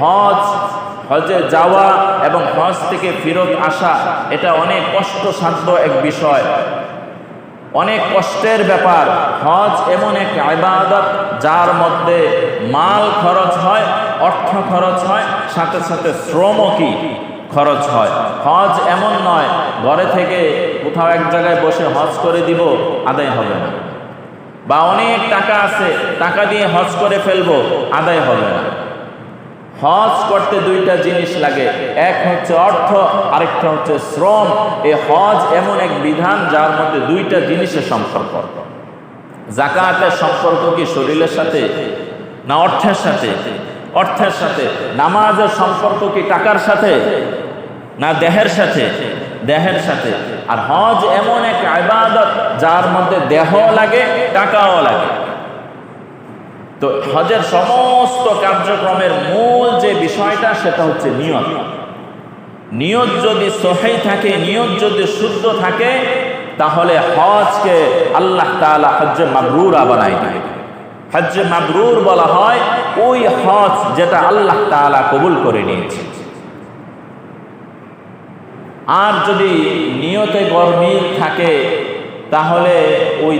হজ, হজে যাওয়া এবং হজ থেকে ফেরত আসা, এটা অনেক কষ্টসাধ্য এক বিষয়। অনেক কষ্টের ব্যাপার। হজ এমন এক ইবাদত যার মধ্যে মাল খরচ হয়, অর্থ খরচ হয়, সাথে সাথে শ্রমও কি খরচ হয়। হজ এমন নয়, ঘরে থেকে কোথাও এক জায়গায় বসে হজ করে দিব, আদায় হবে না। বা অনেক টাকা আছে, টাকা দিয়ে হজ করে ফেলব, আদায় হবে না। হজ করতে দুইটা জিনিস লাগে। এক হচ্ছে অর্থ, আরেকটা হচ্ছে শ্রম। এই হজ এমন এক বিধান যার মধ্যে দুইটা জিনিসের সম্পর্ক। জাকাতের সম্পর্ক কি শরীরের সাথে না অর্থের সাথে? অর্থের সাথে। নামাজের সম্পর্ক কি টাকার সাথে না দেহের সাথে? দেহের সাথে। আর হজ এমন এক ইবাদত যার মধ্যে দেহ লাগে, টাকাও লাগে। তো হজের সমস্ত কার্যক্রমের বিষয়টা সেটা হচ্ছে নিয়ত। নিয়ত যদি সহাই থাকে, নিয়ত যদি শুদ্ধ থাকে, তাহলে হজকে আল্লাহ তাআলা হজ্জে মাবরুরা বানাই দেবে হজ্জে মাবরুর বলা হয়, ওই হজ যেটা আল্লাহ তাআলা কবুল করে নিয়েছে। আর যদি নিয়তে গরমিল থাকে, তাহলে ওই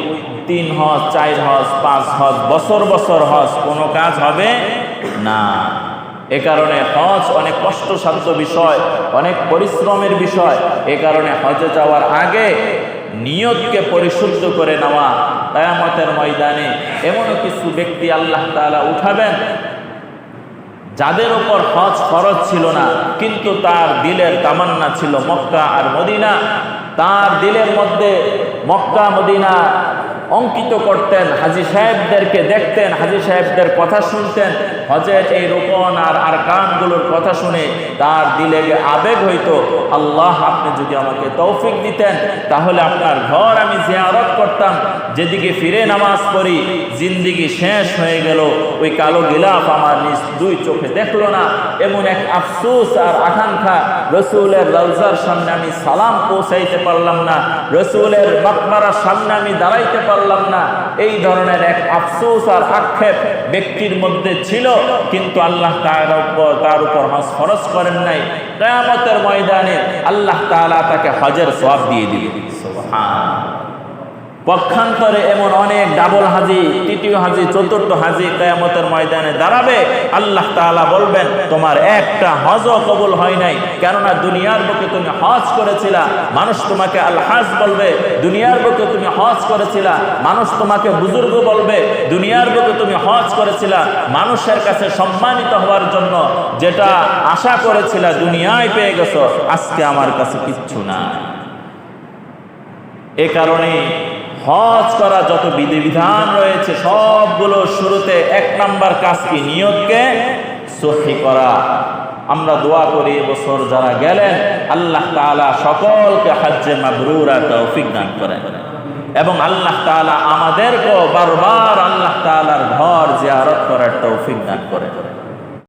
তিন হজ, চার হজ, পাঁচ হজ, বছর বছর হজ কোনো কাজ হবে না। এ কারণে হজ অনেক কষ্টসাধ্য বিষয়, অনেক পরিশ্রমের বিষয়। এ কারণে হজে যাওয়ার আগে নিয়তকে পরিশুদ্ধ করে নেওয়া দয়ামতের ময়দানে। এমন কিছু ব্যক্তি আল্লাহ তাআলা উঠাবেন যাদের ওপর হজ খরচ ছিল না, কিন্তু তার দিলের তামান্না ছিল মক্কা আর মদিনা। তার দিলের মধ্যে মক্কা, মদিনা অঙ্কিত করতেন হাজি সাহেবদেরকে দেখতেন, হাজি সাহেবদের কথা শুনতেন। হজের এই রোপণ আর আর কানগুলোর কথা শুনে তার দিলে আবেগ হইতো, আল্লাহ আপনি যদি আমাকে তৌফিক দিতেন, তাহলে আপনার ঘর আমি জিয়ারত করতাম। যেদিকে ফিরে নামাজ পড়ি, জিন্দিগি শেষ হয়ে গেল। ওই কালো গিলাফ আমার নিজ দুই চোখে দেখল না। এমন এক আফসোস আর আকাঙ্ক্ষা, রসুলের রওজার সামনে আমি সালাম পৌঁছাইতে পারলাম না। রসুলের মাকমারার সামনে আমি দাঁড়াইতে পারলাম না, এই ধরনের এক আফসোস আর আক্ষেপ ব্যক্তির মধ্যে ছিল, কিন্তু আল্লাহ তার উপর তার উপর খরচ করেন নাই। কেয়ামতের ময়দানে আল্লাহ তাকে হজের সব দিয়ে দিলেন। সুবহান। পক্ষান্তরে এমন অনেক ডাবল হাজি, তৃতীয় হাজি, চতুর্থ হাজি কেয়ামতের ময়দানে দাঁড়াবে। আল্লাহ তাআলা বলবেন, তোমার একটা হজও কবুল হয় নাই। কেননা দুনিয়ার বুকে তুমি হজ করেছিলা। মানুষ তোমাকে আল হাজ বলবে, দুনিয়ার বুকে তুমি হজ করেছিলা। মানুষ তোমাকে বুজুর্গ বলবে, দুনিয়ার বুকে তুমি হজ করেছিলা। মানুষের কাছে সম্মানিত হওয়ার জন্য যেটা আশা করেছিলা, দুনিয়ায় পেয়ে গেছো, আজকে আমার কাছে কিচ্ছু না এ কারণে হজ করা যত বিধিবিধান রয়েছে, সবগুলো শুরুতে এক নাম্বার কাজ কি? নিয়তকে সহি করা। আমরা দোয়া করি এবছর যারা গেলেন, আল্লাহ তাআলা সকলকে হজ্জে মাবরুরা তৌফিক দান করেন। এবং আল্লাহ তাআলা আমাদেরকেও বারবার আল্লাহ তাআলার ঘর জিয়ারত করার তৌফিক দান করেন।